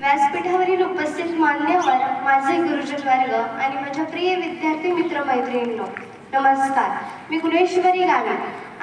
व्यासपीठावरील उपस्थित मान्यवर माझे गुरुजन वर्ग आणि माझ्या प्रिय विद्यार्थी मित्र मैत्रिणींनो नमस्कार. मी गुणेश्वरी गावी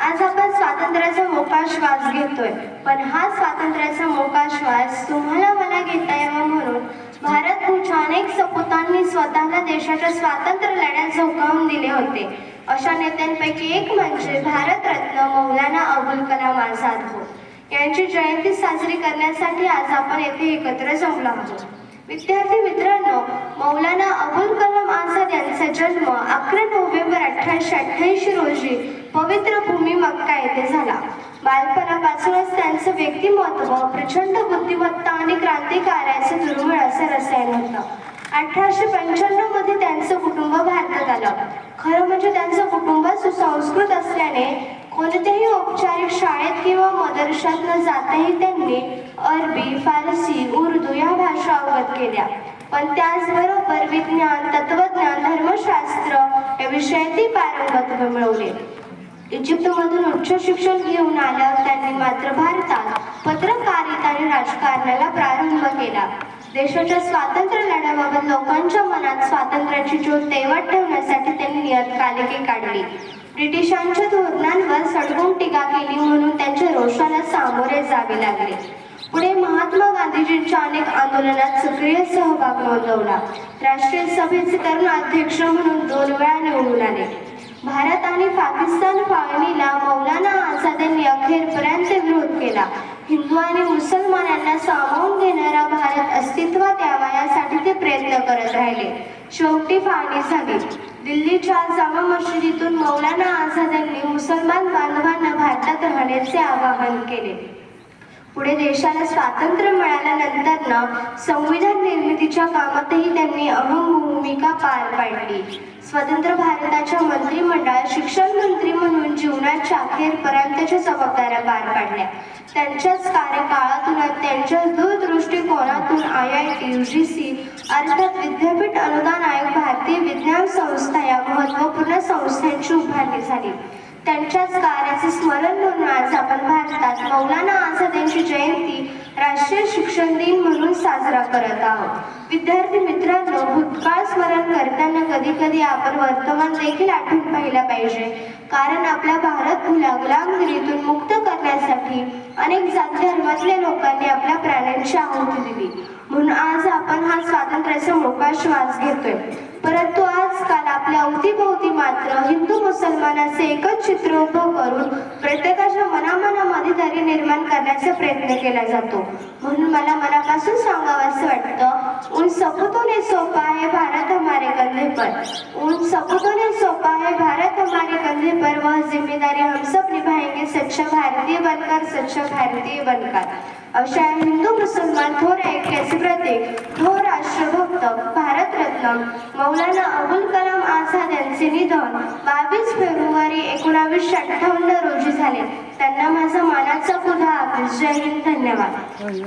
आज आपण स्वातंत्र्याचा मोका श्वास घेतोय. पण हा स्वातंत्र्याचा मोका श्वास तुम्हाला मला घेता यावा म्हणून भारत भूच्या अनेक सपूतांनी स्वतःला देशाच्या स्वातंत्र्य लढ्यात झोकावून दिले होते. अशा नेत्यांपैकी एक म्हणजे भारतरत्न मौलाना अबुल कलाम आझाद हो. यांची जयंती साजरी करण्यासाठी आज आपण येथे एकत्र जमलो आहोत. विद्यार्थी मित्रांनो मौलाना अबुल कलाम आझाद यांचा जन्म अकरा नोव्हेंबर अठराशे अठ्ठ्याऐंशी रोजी पवित्र भूमी मक्का येथे झाला. बालपणापासूनच त्यांचं व्यक्तिमत्व प्रचंड बुद्धिमत्ता आणि क्रांतिकार्याचं दुर्मिळ असं रसायन होतं. अठराशे पंच्याण्णवमध्ये त्यांचं कुटुंब भारतात आलं. खरं म्हणजे त्यांचं कुटुंब सुसंस्कृत असल्याने कोणत्याही औपचारिक शाळेत किंवा मदरशात न जाताही त्यांनी अरबी फारसी उर्दू या भाषा अवगत केल्या. पण त्याचबरोबर विज्ञान तत्वज्ञान धर्मशास्त्र या विषयातही पारंगत मिळवले. इजिप्तमधून उच्च शिक्षण घेऊन आल्यावर त्यांनी मात्र भारतात पत्रकारिता आणि राजकारणाला प्रारंभ केला. देशाच्या स्वातंत्र्य लढ्याबाबत लोकांच्या मनात स्वातंत्र्याची ज्योत तेवत ठेवण्यासाठी त्यांनी नियतकालिके काढली. ब्रिटिशांच्या धोरणांवर सडकून टीका केली म्हणून त्यांच्या रोषाला सामोरे जावे लागले. पुढे महात्मा गांधीजींच्या अनेक आंदोलनात सक्रिय सहभाग नोंदवला. राष्ट्रीय सभेचे तरुण अध्यक्ष म्हणून दोन वेळा निवडून आले. भारत आणि पाकिस्तान फाळणीला मौलाना आझाद यांनी अखेरपर्यंत विरोध केला. हिंदू आणि मुसलमानांना सामावून घेणारा भारत अस्तित्वात यावा यासाठी ते प्रयत्न करत राहिले. शेवटी फाळणी झाली दिल्लीच्या जामा मशिदीतून मौलाना आझाद यांनी मुसलमान बांधवांना भारतात राहण्याचे आवाहन केले. पुढे देशाला स्वातंत्र्य मिळाल्यानंतरनं संविधान निर्मितीच्या कामातही त्यांनी अहम भूमिका पार पाडली. स्वतंत्र भारताच्या मंत्रिमंडळात शिक्षण मंत्री म्हणून जीवनाच्या अखेरपर्यंतच्या जबाबदाऱ्या पार पाडल्या. त्यांच्याच कार्यकाळातून त्यांच्या दूरदृष्टिकोनातून I I T U G C अर्थात विद्यापीठ अनुदान आयोग भारतीय विज्ञान संस्था या महत्त्वपूर्ण संस्थांची उभारणी झाली. त्यांच्याच कार्याचे स्मरण म्हणून आज आपण भारतात मौलाना आझाद यांची जयंती राष्ट्रीय शिक्षण दिन म्हणून साजरा करत आहोत. विद्यार्थी मित्रांनो भूतकाळ स्मरण करताना कधी कधी आपण वर्तमान देखील आठवून पाहिला पाहिजे. कारण आपला भारत खुला गुलामगिरीतून मुक्त करण्यासाठी अनेक जात धर्मातल्या लोकांनी आपल्या प्राण्यांची आहुती दिली. म्हणून आज स्वातंत्र्याचा मोका श्वास घेतोय. परंतु आजकाल आपल्या अवतीभोवती मात्र हिंदू मुसलमानाचे एकच चित्र उभं करून प्रत्येकाच्या मनामनामध्ये तरी निर्माण करण्याचा प्रयत्न केला जातो. म्हणून मला मनापासून सांगावं असं वाटतं उन सपूतों ने सोपा है भारत हमारे कंधे पर. उन सपूतों ने सोपा है भारत हमारे कंधे पर वह जिम्मेदारी हम सब निभाएंगे स्वच्छ भारतीय बनकर स्वच्छ भारतीय बनकर. अशा हिंदू मुसलमान थोर ऐक्याचे प्रतीक थोर भारतरत्न मौलाना अबुल कलाम आझाद यांचे निधन बावीस फेब्रुवारी एकोणावीसशे अठ्ठावन्न रोजी झाले. त्यांना माझा मानाचा पुन्हा जय हिंद. धन्यवाद.